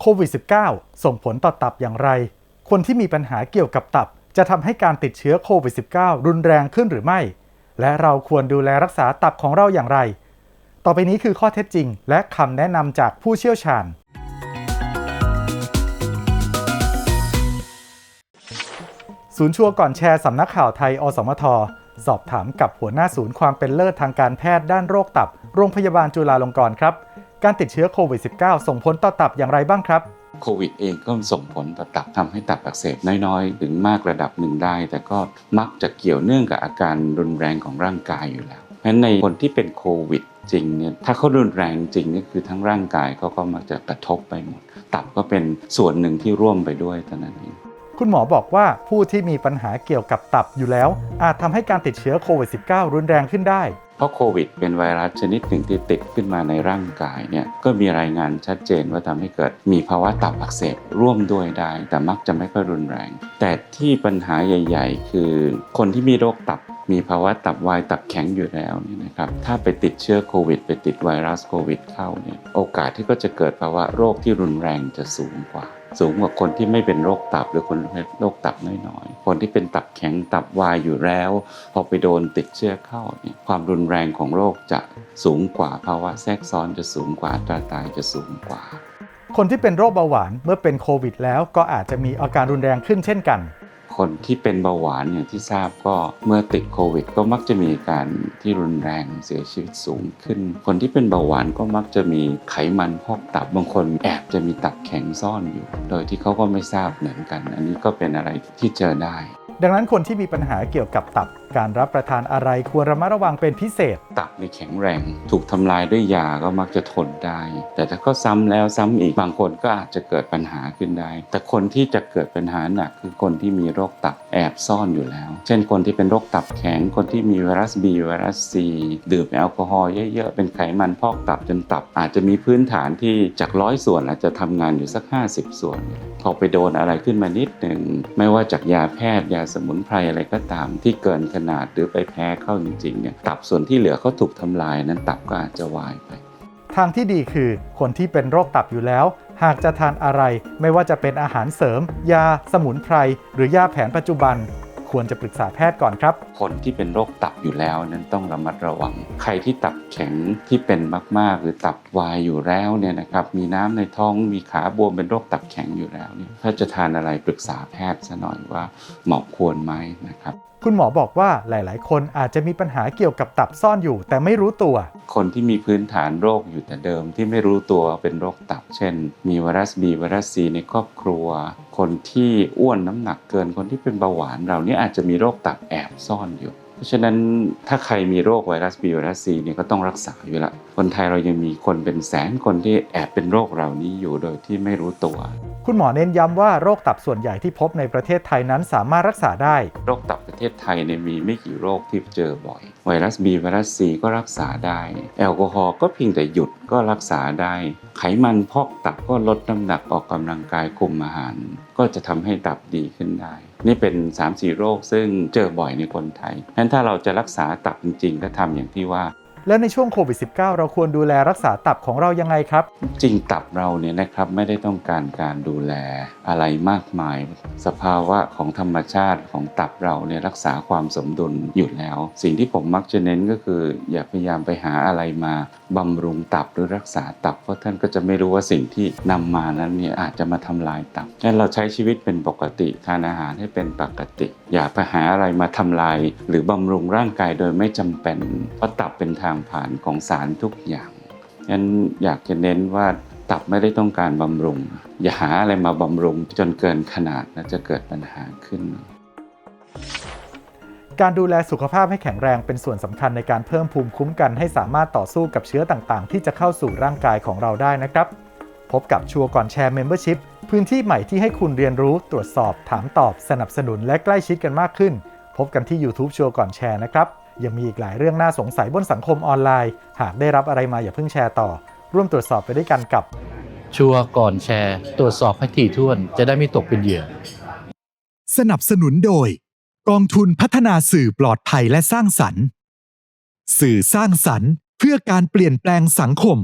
โควิด -19 ส่งผลต่อตับอย่างไร คนที่มีปัญหาเกี่ยวกับตับ จะทำให้การติดเชื้อโควิด -19 รุนแรงขึ้นหรือไม่ และเราควรดูแลรักษาตับของเราอย่างไร ต่อไปนี้คือข้อเท็จจริง และคำแนะนำจากผู้เชี่ยวชาญ ศูนย์ชัวร์ก่อนแชร์สำนักข่าวไทย อสมท สอบถามกับหัวหน้าศูนย์ความเป็นเลิศทางการแพทย์ด้านโรคตับ โรงพยาบาลจุฬาลงกรณ์ครับ การติดเชื้อโควิด -19 ส่งผลต่อตับอย่างไรบ้างครับ โควิดเองก็ส่งผลต่อตับทำให้ตับอักเสบน้อยๆ ถึงมากระดับหนึ่งได้ แต่ก็มักจะเกี่ยวเนื่องกับอาการรุนแรงของร่างกายอยู่แล้ว เพราะฉะนั้นในคนที่เป็นโควิดจริงเนี่ยถ้าเขารุนแรงจริงนี่คือทั้งร่างกายเขาก็มักจะกระทบไปหมด ตับก็เป็นส่วนหนึ่งที่ร่วมไปด้วยเท่านั้นเองคุณหมอบอกว่าผู้ที่มีปัญหาเกี่ยวกับตับอยู่แล้ว อาจทำให้การติดเชื้อโควิด -19 รุนแรงขึ้นได้ เพราะโควิดเป็นไวรัสชนิดหนึ่งที่ติดขึ้นมาในร่างกายเนี่ยก็มีรายงานชัดเจนว่าทำให้เกิดมีภาวะตับอักเสบร่วมด้วยได้ แต่มักจะไม่ค่อยรุนแรง แต่ที่ปัญหาใหญ่ ๆ คือ คนที่มีโรคตับมีภาวะตับวายตับแข็งอยู่แล้วนี่นะครับถ้าไปติดเชื้อโควิด ไปติดไวรัสโควิดเข้าเนี่ยโอกาสที่ก็จะเกิดภาวะโรคที่รุนแรงจะสูงกว่า สูงกว่าคนที่ไม่เป็นโรคตับหรือคนโรคตับน้อยๆ คนที่เป็นตับแข็งตับวายอยู่แล้ว พอไปโดนติดเชื้อเข้าเนี่ยความรุนแรงของโรคจะสูงกว่าภาวะแทรกซ้อนจะสูงกว่าตราตายจะสูงกว่า คนที่เป็นโรคเบาหวานเมื่อเป็นโควิดแล้วก็อาจจะมีอาการรุนแรงขึ้นเช่นกัน คนที่เป็นเบาหวานอย่างที่ทราบก็เมื่อติดโควิด ก็มักจะมีอาการที่รุนแรงเสียชีวิตสูงขึ้น คนที่เป็นเบาหวานก็มักจะมีไขมันพอกตับบางคนแอบจะมีตับแข็งซ่อนอยู่ โดยที่เขาก็ไม่ทราบเหมือนกัน อันนี้ก็เป็นอะไรที่เจอได้ ดังนั้นคนที่มีปัญหาเกี่ยวกับตับ การรับประทานอะไรควรระมัดระวังเป็นพิเศษ ตับในแข็งแรง ถูกทำลายด้วยยาก็มักจะทนได้ แต่ถ้าเขาซ้ำแล้วซ้ำอีกบางคนก็อาจจะเกิดปัญหาขึ้นได้ แต่คนที่จะเกิดปัญหาหนักคือคนที่มีโรคตับแอบซ่อนอยู่แล้ว เช่นคนที่เป็นโรคตับแข็ง คนที่มีไวรัส B ไวรัส C ดื่มแอลกอฮอล์เยอะๆเป็นไขมันพอกตับจนตับ อาจจะมีพื้นฐานที่จากร้อยส่วนอาจจะทำงานอยู่สัก 50 ส่วนพอไปโดนอะไรขึ้นมานิดหนึ่งไม่ว่าจากยาแพทย์ยาสมุนไพรอะไรก็ตามที่เกินขนาดหรือไปแพ้เข้าจริงๆเนี่ยตับส่วนที่เหลือเขาถูกทำลายนั้นตับก็อาจจะวายไป ทางที่ดีคือคนที่เป็นโรคตับอยู่แล้ว หากจะทานอะไรไม่ว่าจะเป็นอาหารเสริม ยา สมุนไพรหรือยาแผนปัจจุบัน ควรจะปรึกษาแพทย์ก่อนครับ คนที่เป็นโรคตับอยู่แล้วนั้นต้องระมัดระวัง ใครที่ตับแข็งที่เป็นมาก ๆ หรือตับวายอยู่แล้วเนี่ยนะครับมีน้ำในท้องมีขาบวมเป็นโรคตับแข็งอยู่แล้วเนี่ยถ้าจะทานอะไรปรึกษาแพทย์ซะหน่อยว่าเหมาะควรไหมนะครับคุณหมอบอกว่าหลาย ๆ คนอาจจะมีปัญหาเกี่ยวกับตับซ่อนอยู่ แต่ไม่รู้ตัว คนที่มีพื้นฐานโรคอยู่แต่เดิมที่ไม่รู้ตัวเป็นโรคตับ เช่น มีไวรัส B ไวรัส C ในครอบครัว คนที่อ้วนน้ำหนักเกินคนที่เป็นเบาหวานเหล่านี้อาจจะมีโรคตับแอบซ่อนอยู่ เพราะฉะนั้นถ้าใครมีโรคไวรัส B ไวรัส C เนี่ยก็ต้องรักษาอยู่ละคนไทยเรายังมีคนเป็นแสนคนที่แอบเป็นโรคเหล่านี้อยู่โดยที่ไม่รู้ตัว คุณหมอเน้นย้ำว่าโรคตับส่วนใหญ่ที่พบในประเทศไทยนั้นสามารถรักษาได้ โรคตับประเทศไทยเนี่ยมีไม่กี่โรคที่เจอบ่อย ไวรัส B ไวรัส C ก็รักษาได้ แอลกอฮอล์ก็เพียงแต่หยุดก็รักษาได้ ไขมันพอกตับก็ลดน้ำหนักออกกำลังกายคุมอาหาร ก็จะทำให้ตับดีขึ้นได้ นี่เป็น 3-4 โรคซึ่งเจอบ่อยในคนไทยงั้นถ้าเราจะรักษาตับจริงๆ ก็ทำอย่างที่ว่า และในช่วงโควิด -19 เราควรดูแลรักษาตับของเรายังไงครับ จริงตับเราเนี่ยนะครับไม่ได้ต้องการการดูแลอะไรมากมาย สภาวะของธรรมชาติของตับเราเนี่ยรักษาความสมดุลอยู่แล้ว สิ่งที่ผมมักจะเน้นก็คือ อย่าพยายามไปหาอะไรมาบำรุงตับหรือรักษาตับเพราะท่านก็จะไม่รู้ว่าสิ่งที่นำมานั้นเนี่ยอาจจะมาทำลายตับงั้นเราใช้ชีวิตเป็นปกติทานอาหารให้เป็นปกติ อย่าไปหาอะไรมาทำลาย หรือบำรุงร่างกายโดยไม่จำเป็นเพราะตับเป็นทางผ่านของสารทุกอย่างงั้นอยากจะเน้นว่าตับไม่ได้ต้องการบำรุง อย่าหาอะไรมาบำรุงจนเกินขนาดแล้วจะเกิดปัญหาขึ้น การดูแลสุขภาพให้แข็งแรงเป็นส่วนสำคัญในการเพิ่มภูมิคุ้มกันให้สามารถต่อสู้กับเชื้อต่างๆ ที่จะเข้าสู่ร่างกายของเราได้นะครับ พบกับชัวร์ก่อนแชร์ Membership พื้นที่ใหม่ที่ให้คุณเรียนรู้ตรวจสอบ ถามตอบ สนับสนุนและใกล้ชิดกันมากขึ้น พบกันที่ YouTube ชัวร์ก่อนแชร์นะครับ ยังมีอีกหลายเรื่องน่าสงสัยบนสังคมออนไลน์ หากได้รับอะไรมาอย่าเพิ่งแชร์ต่อ ร่วมตรวจสอบไปด้วยกันกับ ชัวร์ก่อนแชร์ ตรวจสอบให้ถี่ถ้วนจะได้ไม่ตกเป็นเหยื่อ สนับสนุนโดย กองทุนพัฒนาสื่อปลอดภัยและสร้างสรรค์ สื่อสร้างสรรค์ เพื่อการเปลี่ยนแปลงสังคม